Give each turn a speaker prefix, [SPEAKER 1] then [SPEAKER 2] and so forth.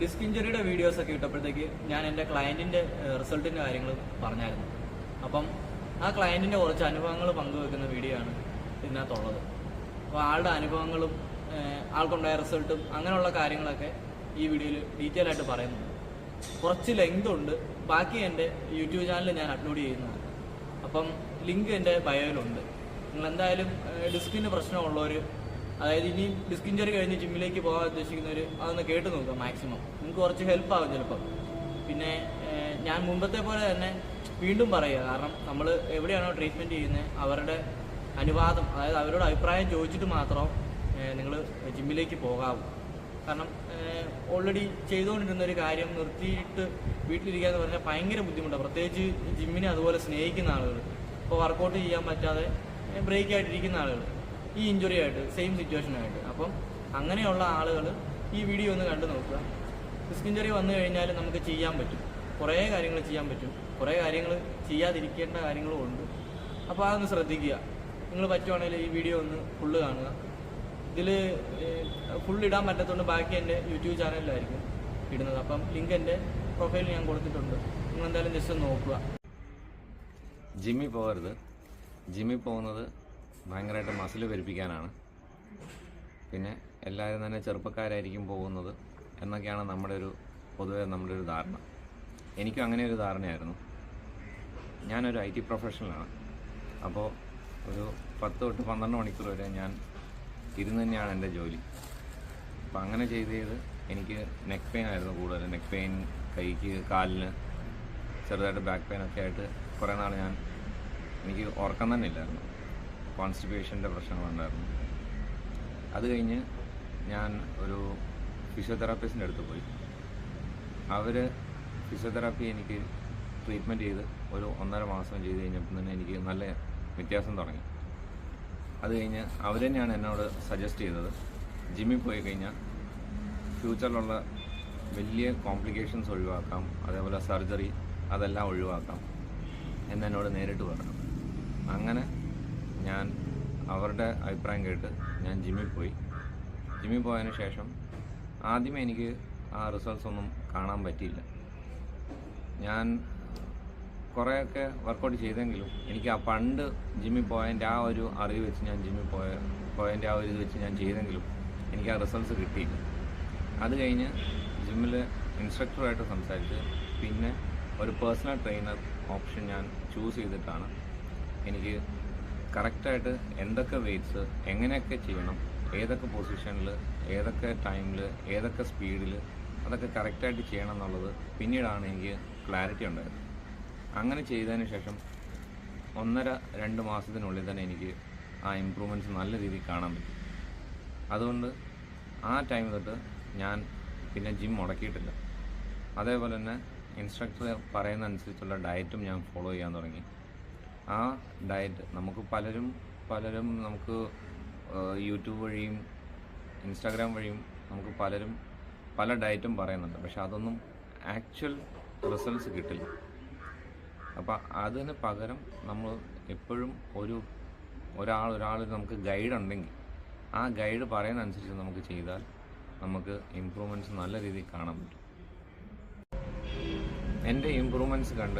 [SPEAKER 1] Disk ഇഞ്ചുറിയുടെ videos ഒക്കെ ഇട്ടപ്പോഴത്തേക്ക് ഞാൻ എന്റെ ക്ലയന്റിന്റെ റിസൾട്ടിന്റെ കാര്യങ്ങൾ പറഞ്ഞായിരുന്നു. അപ്പം ആ ക്ലയന്റിന്റെ കുറച്ച് അനുഭവങ്ങൾ പങ്കുവെക്കുന്ന വീഡിയോ ആണ് ഇതിനകത്തുള്ളത്. അപ്പോൾ ആളുടെ അനുഭവങ്ങളും ആൾക്കുണ്ടായ റിസൾട്ടും അങ്ങനെയുള്ള കാര്യങ്ങളൊക്കെ ഈ വീഡിയോയിൽ ഡീറ്റെയിൽ ആയിട്ട് പറയുന്നുണ്ട്. കുറച്ച് ലെങ്ത് ഉണ്ട്. ബാക്കി എന്റെ യൂട്യൂബ് ചാനലിൽ ഞാൻ അപ്ലോഡ് ചെയ്യുന്നതാണ്. അപ്പം ലിങ്ക് എന്റെ ബയോയിലുണ്ട് നിങ്ങൾ എന്തായാലും ഡിസ്കിന് പ്രശ്നമുള്ളവർ അതായത് ഇനി ഡിസ്ക് ഇഞ്ചറി കഴിഞ്ഞ് ജിമ്മിലേക്ക് പോകാൻ ഉദ്ദേശിക്കുന്നവർ അതൊന്ന് കേട്ട് നോക്കുക മാക്സിമം നിങ്ങൾക്ക് കുറച്ച് ഹെൽപ്പ് ആവും ചിലപ്പം. പിന്നെ ഞാൻ മുമ്പത്തെ പോലെ തന്നെ വീണ്ടും പറയുക. കാരണം നമ്മൾ എവിടെയാണോ ട്രീറ്റ്മെന്റ് ചെയ്യുന്നത് അവരുടെ അനുവാദം അതായത് അവരോട് അഭിപ്രായം ചോദിച്ചിട്ട് മാത്രം നിങ്ങൾ ജിമ്മിലേക്ക് പോകാവൂ. കാരണം ഓൾറെഡി ചെയ്തുകൊണ്ടിരുന്ന ഒരു കാര്യം നിർത്തിയിട്ട് വീട്ടിലിരിക്കുക എന്ന് പറഞ്ഞാൽ ഭയങ്കര ബുദ്ധിമുട്ടാണ് പ്രത്യേകിച്ച് ജിമ്മിനെ അതുപോലെ സ്നേഹിക്കുന്ന ആളുകൾ ഇപ്പോൾ വർക്കൗട്ട് ചെയ്യാൻ പറ്റാതെ ബ്രേക്ക് ആയിട്ടിരിക്കുന്ന ആളുകൾ ഈ ഇഞ്ചുറി ആയിട്ട് സെയിം സിറ്റുവേഷനായിട്ട് അപ്പം അങ്ങനെയുള്ള ആളുകൾ ഈ വീഡിയോ ഒന്ന് കണ്ടു നോക്കുക. ഡിസ്ക് ഇഞ്ചുറി വന്നു കഴിഞ്ഞാൽ നമുക്ക് ചെയ്യാൻ പറ്റും. കുറേ കാര്യങ്ങൾ ചെയ്യാൻ പറ്റും. കുറേ കാര്യങ്ങൾ ചെയ്യാതിരിക്കേണ്ട കാര്യങ്ങളും ഉണ്ട്. അപ്പോൾ അതൊന്ന് ശ്രദ്ധിക്കുക. നിങ്ങൾ പറ്റുവാണെങ്കിൽ ഈ വീഡിയോ ഒന്ന് ഫുള്ള് കാണുക. ഇതിൽ ഫുൾ ഇടാൻ പറ്റത്തുകൊണ്ട് ബാക്കി എന്റെ യൂട്യൂബ് ചാനലിലായിരിക്കും ഇടുന്നത്. അപ്പം ലിങ്ക് എന്റെ പ്രൊഫൈലിൽ ഞാൻ കൊടുത്തിട്ടുണ്ട്. നിങ്ങൾ എന്തായാലും ജസ്റ്റ് നോക്കുക.
[SPEAKER 2] ജിമ്മിൽ പോകരുത്. ജിമ്മിൽ പോകുന്നത് ഭയങ്കരമായിട്ട് മസിൽ പെരുപ്പിക്കാനാണ്. പിന്നെ എല്ലാവരും തന്നെ ചെറുപ്പക്കാരായിരിക്കും പോകുന്നത് എന്നൊക്കെയാണ് നമ്മുടെ ഒരു പൊതുവെ നമ്മുടെ ഒരു ധാരണ. എനിക്കും അങ്ങനെ ഒരു ധാരണയായിരുന്നു. ഞാനൊരു ഐ ടി പ്രൊഫഷണലാണ് അപ്പോൾ ഒരു പത്ത് തൊട്ട് പന്ത്രണ്ട് മണിക്കൂർ വരെ ഞാൻ ഇരുന്ന് തന്നെയാണ് എന്റെ ജോലി. അപ്പോൾ അങ്ങനെ ചെയ്ത് ചെയ്ത് എനിക്ക് നെക്ക് പെയിൻ ആയിരുന്നു കൂടുതൽ. നെക്ക് പെയിൻ കൈക്ക് കാലിന് ചെറുതായിട്ട് ബാക്ക് പെയിൻ ഒക്കെ ആയിട്ട് കുറേ നാൾ ഞാൻ എനിക്ക് ഉറക്കം തന്നെ ഇല്ലായിരുന്നു. കോൺസ്റ്റിപ്പേഷന്റെ പ്രശ്നങ്ങളുണ്ടായിരുന്നു. അത് കഴിഞ്ഞ് ഞാൻ ഒരു ഫിസിയോതെറാപ്പിസ്റ്റിന്റെ അടുത്ത് പോയി. അവർ ഫിസിയോതെറാപ്പി എനിക്ക് ട്രീറ്റ്മെന്റ് ചെയ്ത് ഒരു ഒന്നര മാസം ചെയ്ത് കഴിഞ്ഞപ്പോൾ തന്നെ എനിക്ക് നല്ല വ്യത്യാസം തുടങ്ങി. അത് കഴിഞ്ഞ് അവർ തന്നെയാണ് എന്നോട് സജസ്റ്റ് ചെയ്തത്. ജിമ്മിൽ പോയി കഴിഞ്ഞാൽ ഫ്യൂച്ചറിലുള്ള വലിയ കോംപ്ലിക്കേഷൻസ് ഒഴിവാക്കാം. അതേപോലെ സർജറി അതെല്ലാം ഒഴിവാക്കാം. എന്നെന്നോട് നേരിട്ട് പറഞ്ഞു. അങ്ങനെ ഞാൻ അവരുടെ അഭിപ്രായം കേട്ട് ഞാൻ ജിമ്മിൽ പോയി. ജിമ്മിൽ പോയതിന് ശേഷം ആദ്യമേ എനിക്ക് ആ റിസൾട്ട്സ് ഒന്നും കാണാൻ പറ്റിയില്ല. ഞാൻ കുറേയൊക്കെ വർക്കൗട്ട് ചെയ്തെങ്കിലും എനിക്ക് ആ പണ്ട് ജിമ്മിൽ പോയതിന്റെ ആ ഒരു അറിവ് വെച്ച് ഞാൻ ജിമ്മിൽ പോയ പോയതിന്റെ ആ ഒരു ഇത് വെച്ച് ഞാൻ ചെയ്തെങ്കിലും എനിക്ക് ആ റിസൾട്ട്സ് കിട്ടിയില്ല. അത് കഴിഞ്ഞ് ജിമ്മിൽ ഇൻസ്ട്രക്ടറുമായിട്ട് സംസാരിച്ച് പിന്നെ ഒരു പേഴ്സണൽ ട്രെയിനർ ഓപ്ഷൻ ഞാൻ ചൂസ് ചെയ്തിട്ടാണ് എനിക്ക് കറക്റ്റായിട്ട് എന്തൊക്കെ വെയ്റ്റ്സ് എങ്ങനെയൊക്കെ ചെയ്യണം ഏതൊക്കെ പൊസിഷനിൽ ഏതൊക്കെ ടൈമിൽ ഏതൊക്കെ സ്പീഡിൽ അതൊക്കെ കറക്റ്റായിട്ട് ചെയ്യണം എന്നുള്ളത് പിന്നീടാണ് എനിക്ക് ക്ലാരിറ്റി ഉണ്ടായത്. അങ്ങനെ ചെയ്തതിന് ശേഷം ഒന്നര രണ്ട് മാസത്തിനുള്ളിൽ തന്നെ എനിക്ക് ആ ഇമ്പ്രൂവ്മെന്റ്സ് നല്ല രീതിയിൽ കാണാൻ പറ്റി. അതുകൊണ്ട് ആ ടൈം തൊട്ട് ഞാൻ പിന്നെ ജിം മുടക്കിയിട്ടില്ല. അതേപോലെ തന്നെ ഇൻസ്ട്രക്ടർ പറയുന്ന അനുസരിച്ചുള്ള ഡയറ്റും ഞാൻ ഫോളോ ചെയ്യാൻ തുടങ്ങി. ആ ഡയറ്റ് നമുക്ക് പലരും പലരും നമുക്ക് യൂട്യൂബ് വഴിയും ഇൻസ്റ്റാഗ്രാം വഴിയും നമുക്ക് പലരും പല ഡയറ്റും പറയുന്നുണ്ട്. പക്ഷെ അതൊന്നും ആക്ച്വൽ റിസൾട്ട്സ് കിട്ടില്ല. അപ്പോൾ അതിന് പകരം നമ്മൾ എപ്പോഴും ഒരു ഒരാൾ ഒരാൾ നമുക്ക് ഗൈഡ് ഉണ്ടെങ്കിൽ ആ ഗൈഡ് പറയുന്ന അനുസരിച്ച് നമുക്ക് ചെയ്താൽ നമുക്ക് ഇമ്പ്രൂവ്മെന്റ്സ് നല്ല രീതിയിൽ കാണാൻ പറ്റും. എന്റെ ഇമ്പ്രൂവ്മെന്റ്സ് കണ്ട്